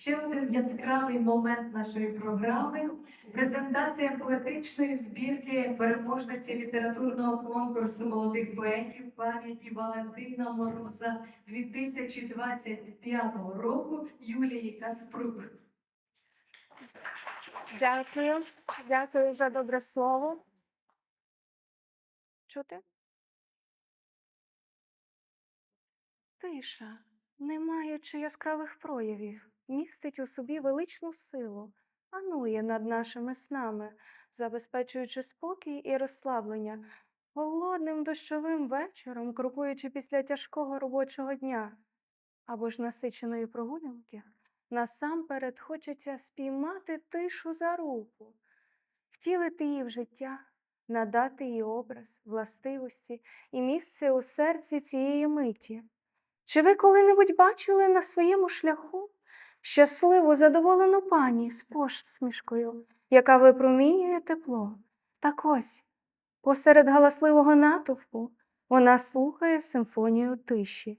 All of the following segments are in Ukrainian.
Ще один яскравий момент нашої програми презентація поетичної збірки переможниці літературного конкурсу молодих поетів пам'яті Валентина Мороза 2025 року Юлії Каспрук. Дякую, дякую за добре слово. Чути? Тиша, не маючи яскравих проявів, містить у собі величну силу, панує над нашими снами, забезпечуючи спокій і розслаблення, голодним дощовим вечором, крокуючи після тяжкого робочого дня або ж насиченої прогулянки, насамперед хочеться спіймати тишу за руку, втілити її в життя, надати їй образ, властивості і місце у серці цієї миті. Чи ви коли-небудь бачили на своєму шляху щасливу, задоволену пані з посмішкою, яка випромінює тепло? Так ось, посеред галасливого натовпу вона слухає симфонію тиші.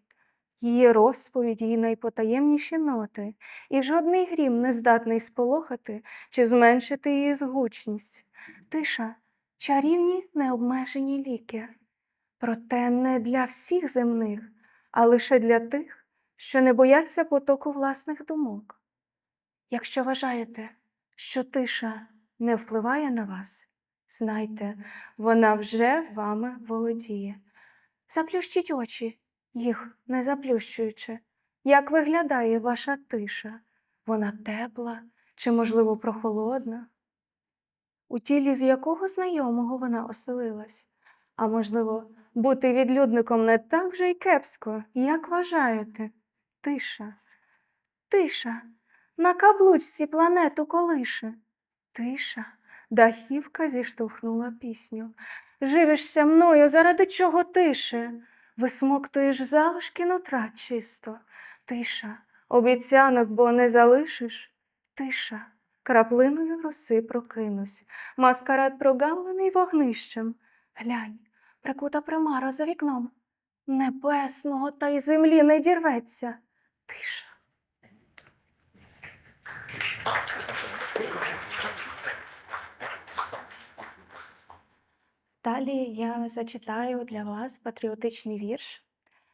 Її розповідь, її найпотаємніші ноти, і жодний грім не здатний сполохати чи зменшити її згучність. Тиша, чарівні необмежені ліки. Проте не для всіх земних, а лише для тих, що не бояться потоку власних думок. Якщо вважаєте, що тиша не впливає на вас, знайте, вона вже вами володіє. Заплющіть очі, їх не заплющуючи. Як виглядає ваша тиша? Вона тепла чи, можливо, прохолодна? У тілі з якого знайомого вона оселилась? А можливо, бути відлюдником не так вже й кепсько, як вважаєте? Тиша, тиша, на каблучці планету колише. Тиша, дахівка зіштовхнула пісню. Живишся мною, заради чого тише? Висмоктуєш залишки нутра чисто. Тиша, обіцянок, бо не залишиш. Тиша, краплиною роси прокинусь. Маскарад прогамлений вогнищем. Глянь, прикута примара за вікном. Небесного та й землі не дірветься. Тиша. Далі я зачитаю для вас патріотичний вірш,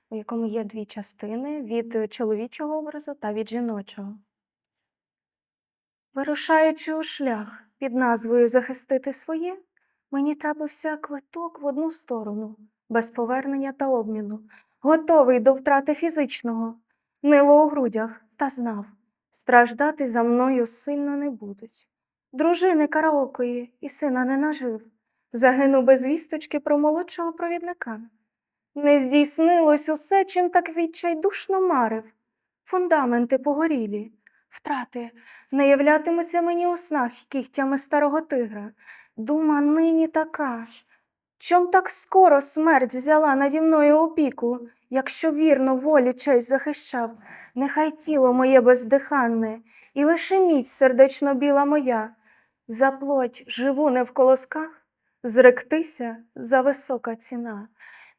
у якому є дві частини від чоловічого образу та від жіночого. Вирушаючи у шлях під назвою Захистити своє, мені трапився квиток в одну сторону, без повернення та обміну, готовий до втрати фізичного, нило у грудях, та знав, страждати за мною сильно не будуть. Дружини караокої і сина не нажив, загинув без вісточки про молодшого провідника. Не здійснилось усе, чим так відчайдушно марив. Фундаменти погорілі, втрати не являтимуться мені у снах кігтями старого тигра. Дума нині така. ж. Чом так скоро смерть взяла наді мною опіку, якщо вірно волі честь захищав, нехай тіло моє бездиханне, і лише міць сердечно біла моя. За плоть живу не в колосках, зректися за висока ціна.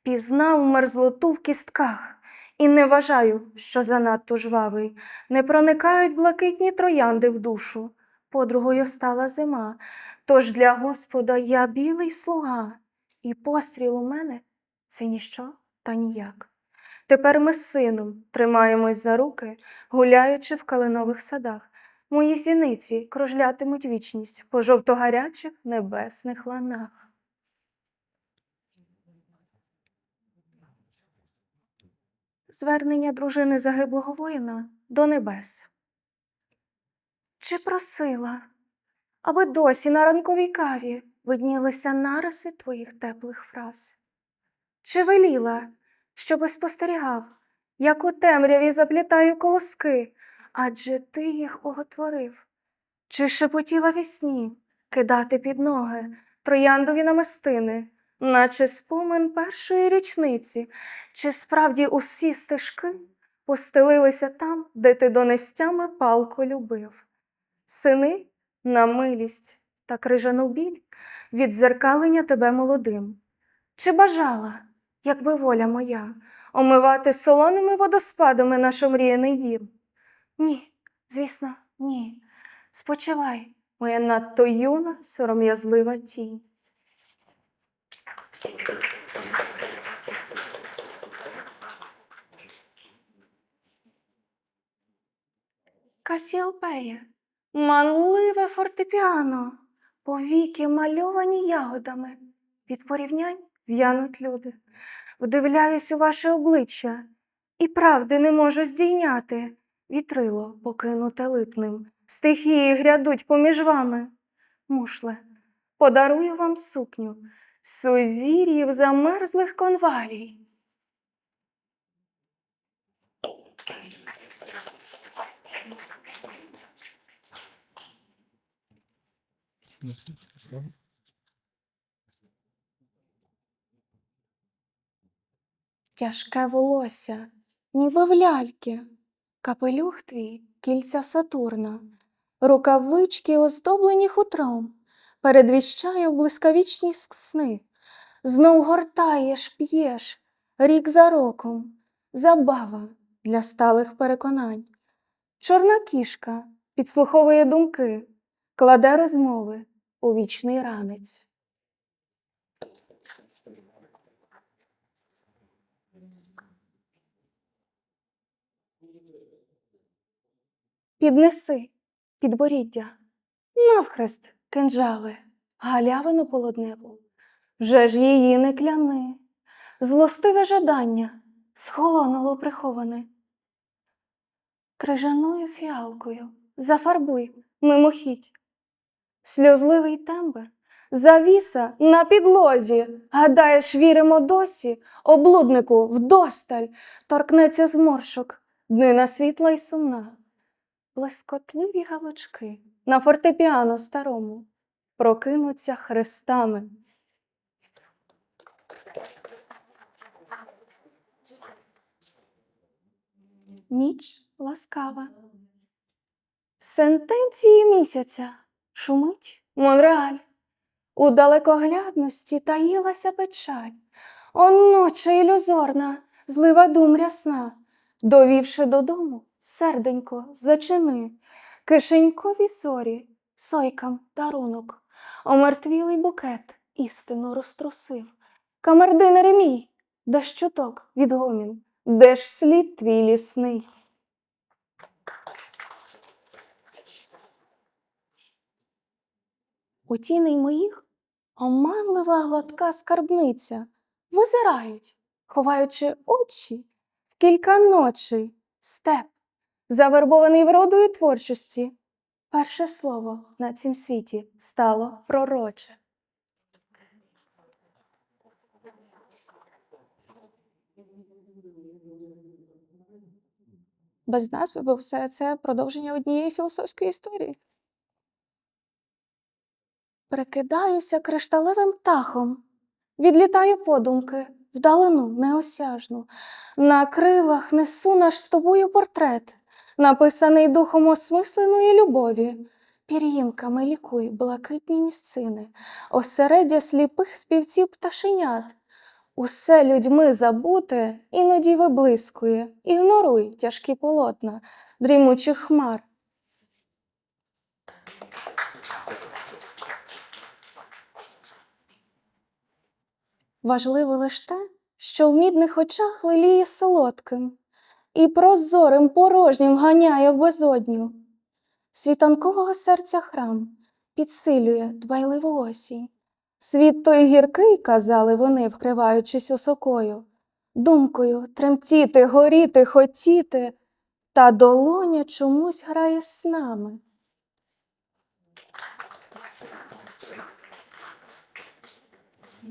Пізнав мерзлоту в кістках, і не вважаю, що занадто жвавий. Не проникають блакитні троянди в душу. Подругою стала зима, тож для Господа я білий слуга, і постріл у мене це ніщо та ніяк. Тепер ми з сином тримаємось за руки, гуляючи в калинових садах. Мої сіниці кружлятимуть вічність по жовтогарячих небесних ланах. Звернення дружини загиблого воїна до небес. Чи просила, аби досі на ранковій каві виднілися нариси твоїх теплих фраз? Чи веліла, щоби спостерігав, як у темряві заплітаю колоски, адже ти їх оготворив? Чи шепотіла вісні кидати під ноги трояндові намистини, наче спомин першої річниці, чи справді усі стежки постелилися там, де ти донестями палко любив? Сини на милість та крижану біль від зеркалення тебе молодим. Чи бажала, якби воля моя, омивати солоними водоспадами наш омріяний дім? Ні, Звісно, ні. Спочивай, моя надто юна, сором'язлива тінь. Касіопея, манливе фортепіано, повіки мальовані ягодами. Від порівнянь в'януть люди. Вдивляюсь у ваше обличчя, і правди не можу здійняти. Вітрило покинуте липнем, стихії грядуть поміж вами. Мушле, подарую вам сукню, сузір'їв замерзлих конвалій. Тяжке волосся, ніби в ляльки, капелюх твій кільця Сатурна, рукавички оздоблені хутром, передвіщає блискавічні сни. Знов гортаєш, п'єш, рік за роком, забава для сталих переконань. Чорна кішка підслуховує думки, кладе розмови у вічний ранець. Піднеси підборіддя, навхрест кинджали, галявину полудневу. Вже ж її не кляни, злостиве жадання схолонуло приховане. Крижаною фіалкою зафарбуй мимохідь. Сльозливий тембр, завіса на підлозі. Гадаєш, віримо досі, облуднику вдосталь торкнеться зморшок, днина світла й сумна. Блискотливі галочки на фортепіано старому прокинуться хрестами. Ніч ласкава. Сентенції місяця шумить Монреаль. У далекоглядності таїлася печаль. О, ноче ілюзорна, злива дум рясна, довівши додому, серденько, зачини, кишенькові зорі, сойкам дарунок, омертвілий букет істину розтрусив. Камердинере мій, де ж чуток відгомін, де ж слід твій лісний? Тіней моїх оманлива гладка скарбниця визирають, ховаючи очі в кілька ночей, степ, завербований вродою творчості. Перше слово на цім світі стало пророче. Без назви, бо все це продовження однієї філософської історії. Прикидаюся кришталевим птахом, відлітаю подумки вдалину неосяжну. На крилах несу наш з тобою портрет, написаний духом осмисленої любові. Пір'їнками лікуй блакитні місцини, осереддя сліпих співців пташенят. Усе людьми забуте іноді виблискує, ігноруй тяжкі полотна дрімучих хмар. Важливо лише те, що в мідних очах лиліє солодким, і прозорим порожнім ганяє в безодню. Світанкового серця храм підсилює дбайливу осінь. Світ той гіркий, казали вони, вкриваючись осокою, думкою тремтіти, горіти, хотіти, та долоня чомусь грає з нами.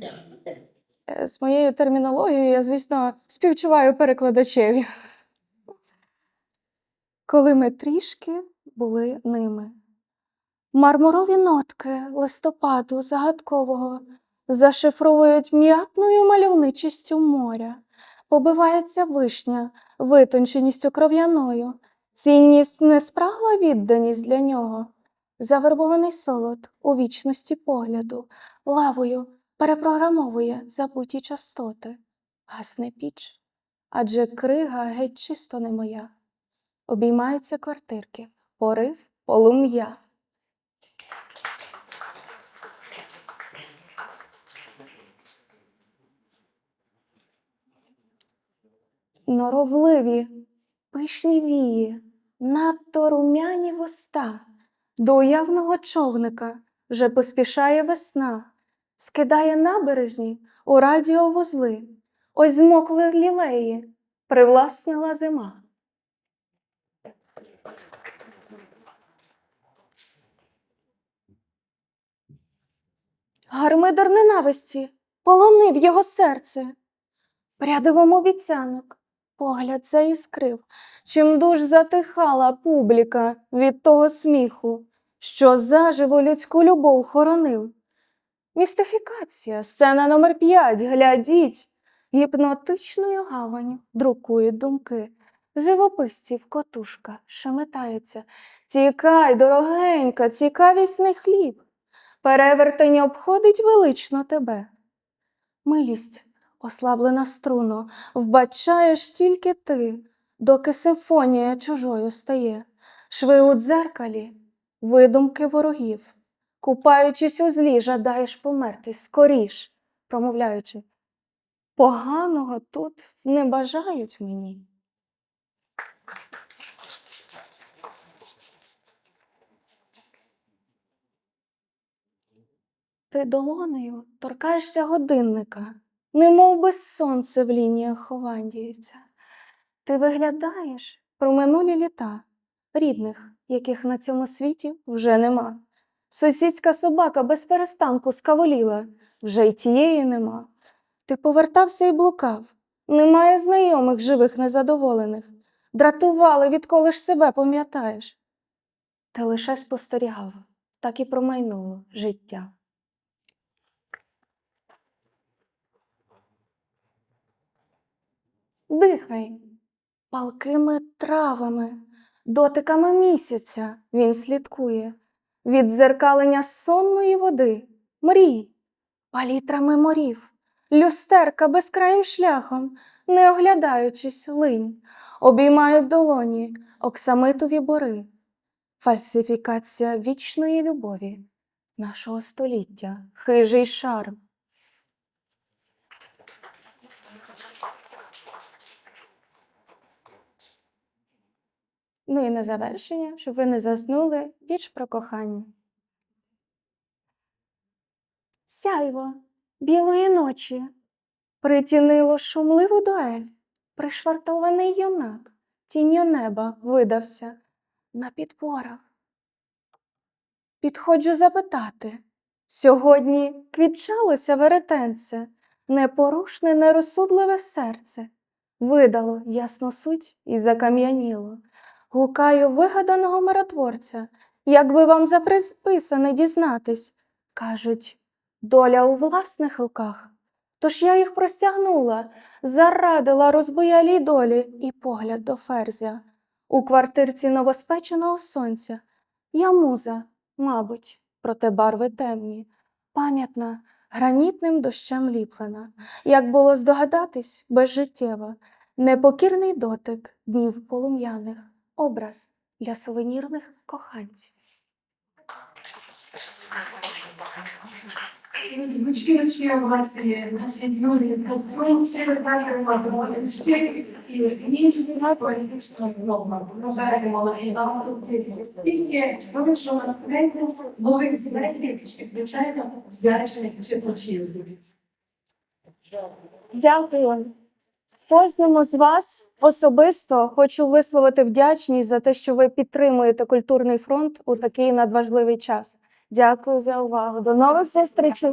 Е, З моєю термінологією я, звісно, співчуваю перекладачеві. Коли ми трішки були ними. Мармурові нотки листопаду загадкового зашифровують м'ятною мальовничістю моря, побивається вишня витонченістю кров'яною, цінність не спрагла відданість для нього, завербований солод у вічності погляду, лавою перепрограмовує забуті частоти, гасне піч, адже крига геть чисто не моя. Обіймаються квартирки порив полум'я. Норовливі, пишні вії, надто румяні вуста. До уявного човника вже поспішає весна, скидає набережні у радіовузли. Ось змокли лілеї, привласнила зима. Гармидер ненависті полонив його серце. Прядивом обіцянок погляд заіскрив, чим дуж затихала публіка від того сміху, що заживо людську любов хоронив. Містифікація, сцена номер 5 глядіть, гіпнотичною гаваню друкують думки. Живописців котушка шеметається. Тікай, дорогенька, цікавісний хліб. Перевертень обходить велично тебе. Милість, ослаблена струно, вбачаєш тільки ти, доки симфонія чужою стає. Шви у дзеркалі, видумки ворогів. Купаючись у злі, жадаєш померти скоріш, промовляючи. Поганого тут не бажають мені. Ти долонею торкаєшся годинника, немов би сонце в лініях ховандіється. Ти виглядаєш про минулі літа, рідних, яких на цьому світі вже нема. Сусідська собака без перестанку скаволіла, вже й тієї нема. Ти повертався і блукав, немає знайомих живих незадоволених. Дратували, відколи ж себе пам'ятаєш. Ти лише спостерігав, так і промайнуло життя. Дихай палкими травами, дотиками місяця він слідкує, від дзеркалення сонної води, мрій, палітрами морів, люстерка безкраїм шляхом, не оглядаючись линь, обіймають долоні оксамитові бори, фальсифікація вічної любові, нашого століття, хижий шарм. Ну і на завершення, щоб ви не заснули, вірш про кохання. Сяйво білої ночі притінило шумливу дуель. Пришвартований юнак тінню неба видався на підпорах. Підходжу запитати. Сьогодні квітчалося веретенце, непорушне, нерозсудливе серце. Видало ясну суть і закам'яніло. Гукаю вигаданого миротворця, як би вам за приписане дізнатись. Кажуть, доля у власних руках. Тож я їх простягнула, зарадила розбоялій долі і погляд до ферзя. У квартирці новоспеченого сонця. Я муза, мабуть, проте барви темні, пам'ятна, гранітним дощем ліплена. Як було здогадатись, безжиттєва, непокірний дотик днів полум'яних, образ для сувенірних коханців. Дякую. Кожному з вас особисто хочу висловити вдячність за те, що ви підтримуєте культурний фронт у такий надважливий час. Дякую за увагу. До нових зустрічей.